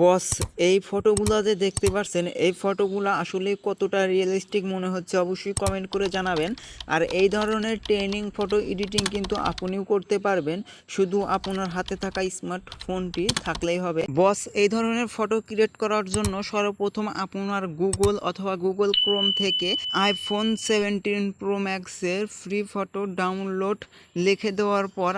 বস, এই ফটোগুলোতে দেখতে পাচ্ছেন এই ফটোগুলো আসলে কতটা রিয়েলিস্টিক মনে হচ্ছে অবশ্যই কমেন্ট করে জানাবেন। আর এই ধরনের ট্রেনিং ফটো এডিটিং কিন্তু আপনিও করতে পারবেন। শুধু আপনার হাতে থাকা স্মার্টফোনটি থাকলেই হবে। বস, এই ধরনের ফটো ক্রিয়েট করার জন্য সর্বপ্রথম আপনার গুগল অথবা গুগল ক্রোম থেকে আইফোন সেভেন্টিন প্রো ম্যাক্সের ফ্রি ফটো ডাউনলোড লিখে দেওয়ার পর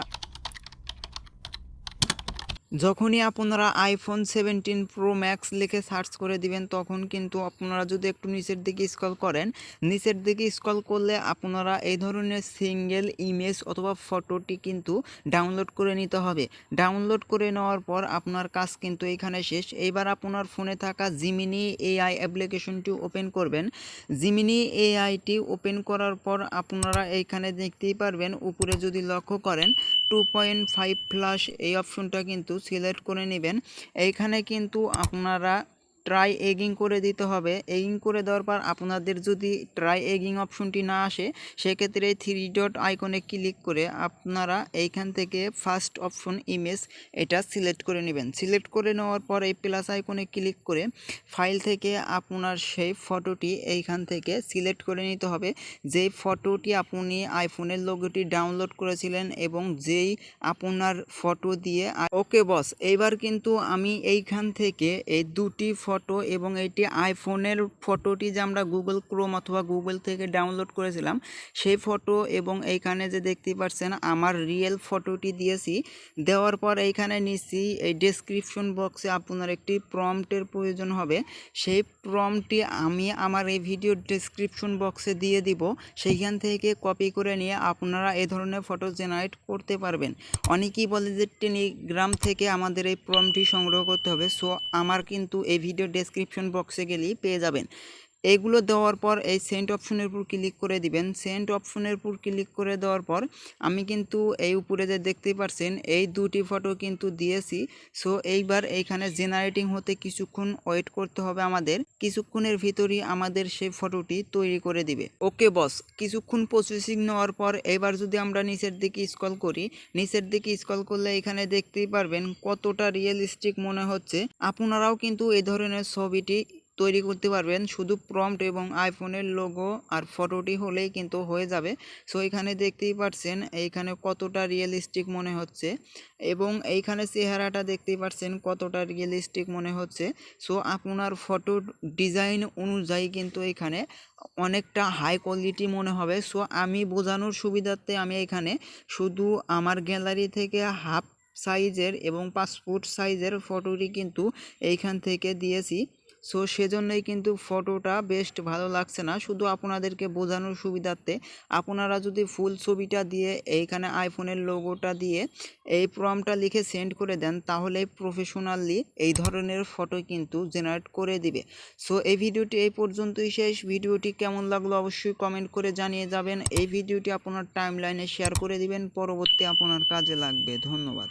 যখনই আপনারা আইফোন সেভেন্টিন প্রো ম্যাক্স লিখে সার্চ করে দিবেন, তখন কিন্তু আপনারা যদি একটু নিচের দিকে স্ক্রল করেন, নিচের দিকে স্ক্রল করলে আপনারা এই ধরনের সিঙ্গেল ইমেজ অথবা ফটোটি কিন্তু ডাউনলোড করে নিতে হবে। ডাউনলোড করে নেওয়ার পর আপনার কাজ কিন্তু এখানে শেষ। এইবার আপনার ফোনে থাকা জিমিনি এআই অ্যাপ্লিকেশনটি ওপেন করবেন। জিমিনি এআইটি ওপেন করার পর আপনারা এইখানে দেখতেই পারবেন, উপরে যদি লক্ষ্য করেন টু পয়েন্ট ফাইভ প্লাস এই অপশনটা কিন্তু সিলেক্ট করে নেবেন। এইখানে কিন্তু আপনারা ট্রাই এগিং করে দিতে হবে। এগিং করে দেওয়ার পর আপনাদের যদি ট্রাই এগিং অপশনটি না আসে, সেক্ষেত্রে থ্রি ডট আইকনে ক্লিক করে আপনারা এইখান থেকে ফার্স্ট অপশন ইমেজ এটা সিলেক্ট করে নেবেন। সিলেক্ট করে নেওয়ার পর এই প্লাস আইকনে ক্লিক করে ফাইল থেকে আপনার সেই ফটোটি এইখান থেকে সিলেক্ট করে নিতে হবে। যেই ফটোটি আপনি আইফোনের লোগোটি ডাউনলোড করেছিলেন এবং যেই আপনার ফটো দিয়ে, ওকে বস এইবার কিন্তু আমি এইখান থেকে এই দুটি ফটো এবং এইটি আইফোনের ফটোটি যে আমরা গুগল ক্রোম অথবা গুগল থেকে ডাউনলোড করেছিলাম, সেই ফটো এবং এইখানে যে দেখতে পাচ্ছেন আমার রিয়েল ফটোটি দিয়েছি। দেওয়ার পর এইখানে নিচ্ছি, এই ডেসক্রিপশন বক্সে আপনার একটি প্রম্পটের প্রয়োজন হবে। সেই প্রম্পটটি আমি আমার এই ভিডিও ডেসক্রিপশন বক্সে দিয়ে দিব। সেইখান থেকে কপি করে নিয়ে আপনারা এ ধরনের ফটো জেনারেট করতে পারবেন। অনেকেই বলে যে টেলিগ্রাম থেকে আমাদের এই প্রম্পটটি সংগ্রহ করতে হবে। সো আমার কিন্তু এই ভিডিও ডেসক্রিপশন বক্সে গেলেই পেয়ে যাবেন। এইগুলো দেওয়ার পর এই সেন্ট অপশনের উপর ক্লিক করে দিবেন। সেন্ট অপশনের উপর ক্লিক করে দেওয়ার পর আমি কিন্তু এই উপরে যে দেখতেই পারছেন, এই দুটি ফটো কিন্তু দিয়েছি। সো এইবার এইখানে জেনারেটিং হতে কিছুক্ষণ ওয়েট করতে হবে আমাদের। কিছুক্ষণের ভিতরই আমাদের সেই ফটোটি তৈরি করে দিবে। ওকে বস কিছুক্ষণ প্রসেসিং নেওয়ার পর এবার যদি আমরা নিচের দিকে স্কল করি, নিচের দিকে স্ক্রল করলে এখানে দেখতেই পারবেন কতটা রিয়েলিস্টিক মনে হচ্ছে। আপনারাও কিন্তু এই ধরনের ছবিটি তৈরি করতে পারবেন। শুধু প্রম্পট এবং আইফোনের লোগো আর ফটোটি হলেই কিন্তু হয়ে যাবে। সো এখানে দেখতেই পাচ্ছেন এইখানে কতটা রিয়েলিস্টিক মনে হচ্ছে এবং এইখানে চেহারাটা দেখতেই পাচ্ছেন কতটা রিয়েলিস্টিক মনে হচ্ছে। সো আপনার ফটোর ডিজাইন অনুযায়ী কিন্তু এখানে অনেকটা হাই কোয়ালিটি মনে হবে। সো আমি বোঝানোর সুবিধার্থে আমি এখানে শুধু আমার গ্যালারি থেকে হাফ সাইজের এবং পাসপোর্ট সাইজের ফটোটি কিন্তু এইখান থেকে দিয়েছি। সো সেজন্যই কিন্তু ফটোটা বেস্ট ভালো লাগছে না। শুধু আপনাদেরকে বোঝানোর সুবিধার্থে আপনারা যদি ফুল ছবিটা দিয়ে এইখানে আইফোনের লোগোটা দিয়ে এই প্রমটা লিখে সেন্ড করে দেন, তাহলে প্রফেশনালি এই ধরনের ফটো কিন্তু জেনারেট করে দিবে। সো এই ভিডিওটি এই পর্যন্তই শেষ। ভিডিওটি কেমন লাগল অবশ্যই কমেন্ট করে জানিয়ে যাবেন। এই ভিডিওটি আপনার টাইম লাইনে শেয়ার করে দিবেন। পরবর্তী আপনার কাজে লাগবে। ধন্যবাদ।